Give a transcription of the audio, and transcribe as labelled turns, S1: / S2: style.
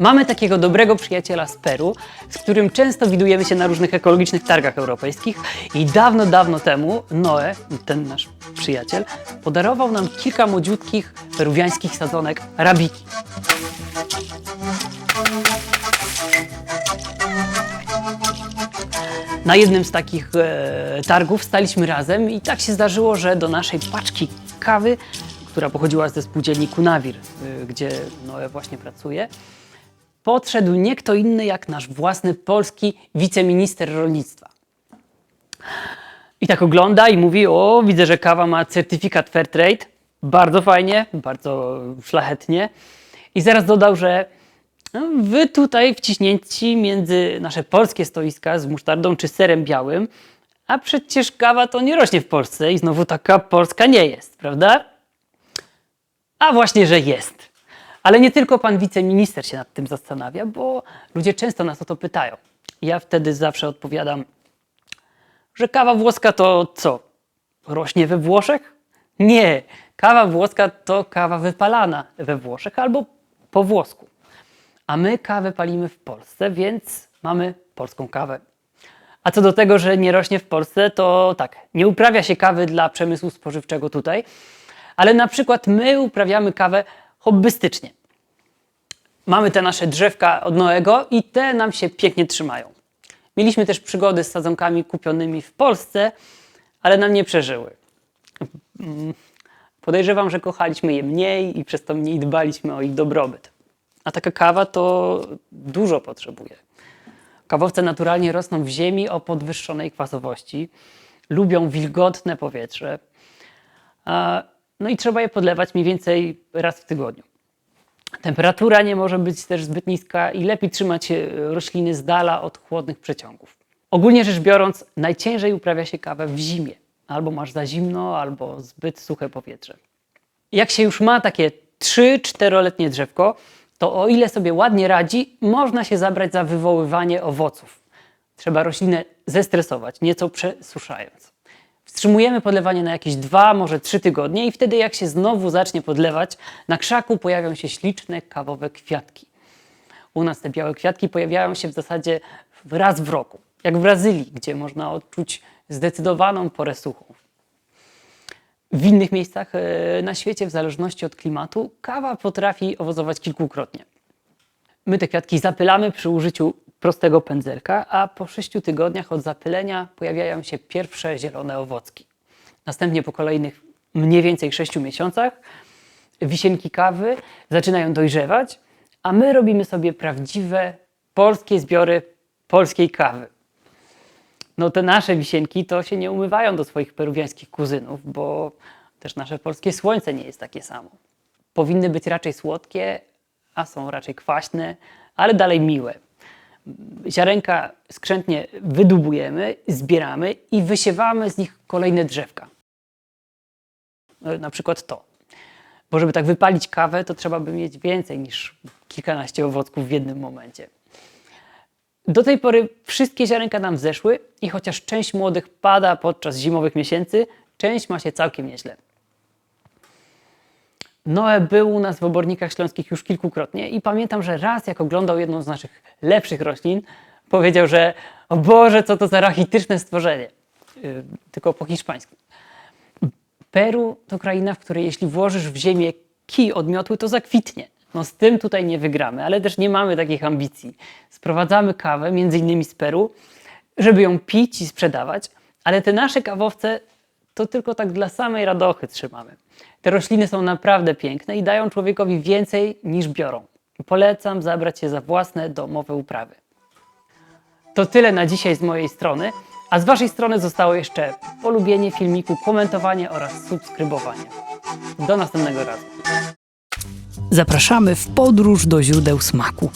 S1: Mamy takiego dobrego przyjaciela z Peru, z którym często widujemy się na różnych ekologicznych targach europejskich i dawno, dawno temu Noe, ten nasz przyjaciel, podarował nam kilka młodziutkich peruwiańskich sadzonek arabiki. Na jednym z takich e, targów staliśmy razem i tak się zdarzyło, że do naszej paczki kawy, która pochodziła ze spółdzielni Kunawir, e, gdzie Noe właśnie pracuje, podszedł nie kto inny jak nasz własny polski wiceminister rolnictwa. I tak ogląda i mówi: O, widzę, że kawa ma certyfikat Fairtrade. Bardzo fajnie, bardzo szlachetnie. I zaraz dodał, że no, wy tutaj wciśnięci między nasze polskie stoiska z musztardą czy serem białym, a przecież kawa to nie rośnie w Polsce i znowu taka polska nie jest, prawda? A właśnie, że jest. Ale nie tylko pan wiceminister się nad tym zastanawia, bo ludzie często nas o to pytają. Ja wtedy zawsze odpowiadam, że kawa włoska to co? Rośnie we Włoszech? Nie. Kawa włoska to kawa wypalana we Włoszech albo po włosku. A my kawę palimy w Polsce, więc mamy polską kawę. A co do tego, że nie rośnie w Polsce, to tak, nie uprawia się kawy dla przemysłu spożywczego tutaj, ale na przykład my uprawiamy kawę hobbystycznie. Mamy te nasze drzewka od Noego i te nam się pięknie trzymają. Mieliśmy też przygody z sadzonkami kupionymi w Polsce, ale nam nie przeżyły. Mm, Podejrzewam, że kochaliśmy je mniej i przez to mniej dbaliśmy o ich dobrobyt. A taka kawa to dużo potrzebuje. Kawowce naturalnie rosną w ziemi o podwyższonej kwasowości, lubią wilgotne powietrze. No i trzeba je podlewać mniej więcej raz w tygodniu. Temperatura nie może być też zbyt niska i lepiej trzymać rośliny z dala od chłodnych przeciągów. Ogólnie rzecz biorąc, najciężej uprawia się kawę w zimie. Albo masz za zimno, albo zbyt suche powietrze. Jak się już ma takie 3-4-letnie drzewko, to o ile sobie ładnie radzi, można się zabrać za wywoływanie owoców. Trzeba roślinę zestresować, nieco przesuszając. Wstrzymujemy podlewanie na jakieś dwa, może trzy tygodnie i wtedy jak się znowu zacznie podlewać, na krzaku pojawią się śliczne kawowe kwiatki. U nas te białe kwiatki pojawiają się w zasadzie raz w roku, jak w Brazylii, gdzie można odczuć zdecydowaną porę suchą. W innych miejscach e, na świecie, w zależności od klimatu, kawa potrafi owocować kilkukrotnie. My te kwiatki zapylamy przy użyciu prostego pędzelka, a po 6 tygodniach od zapylenia pojawiają się pierwsze zielone owocki. Następnie po kolejnych mniej więcej 6 miesiącach wisienki kawy zaczynają dojrzewać, a my robimy sobie prawdziwe polskie zbiory polskiej kawy. No te nasze wisienki to się nie umywają do swoich peruwiańskich kuzynów, bo też nasze polskie słońce nie jest takie samo. Powinny być raczej słodkie, a są raczej kwaśne, ale dalej miłe. Ziarenka skrzętnie wydubujemy, zbieramy i wysiewamy z nich kolejne drzewka. E, Na przykład to. Bo żeby tak wypalić kawę, to trzeba by mieć więcej niż kilkanaście owocków w jednym momencie. Do tej pory wszystkie ziarenka nam zeszły i chociaż część młodych pada podczas zimowych miesięcy, część ma się całkiem nieźle. Noe był u nas w obornikach śląskich już kilkukrotnie i pamiętam, że raz jak oglądał jedną z naszych lepszych roślin, powiedział, że o Boże, co to za rachityczne stworzenie. Yy, tylko po hiszpańsku. Peru to kraina, w której jeśli włożysz w ziemię kij odmiotły, to zakwitnie. No z tym tutaj nie wygramy, ale też nie mamy takich ambicji. Sprowadzamy kawę, między innymi z Peru, żeby ją pić i sprzedawać, ale te nasze kawowce to tylko tak dla samej radochy trzymamy. Te rośliny są naprawdę piękne i dają człowiekowi więcej niż biorą. Polecam zabrać się za własne domowe uprawy. To tyle na dzisiaj z mojej strony, a z Waszej strony zostało jeszcze polubienie filmiku, komentowanie oraz subskrybowanie. Do następnego razu. Zapraszamy w podróż do źródeł smaku.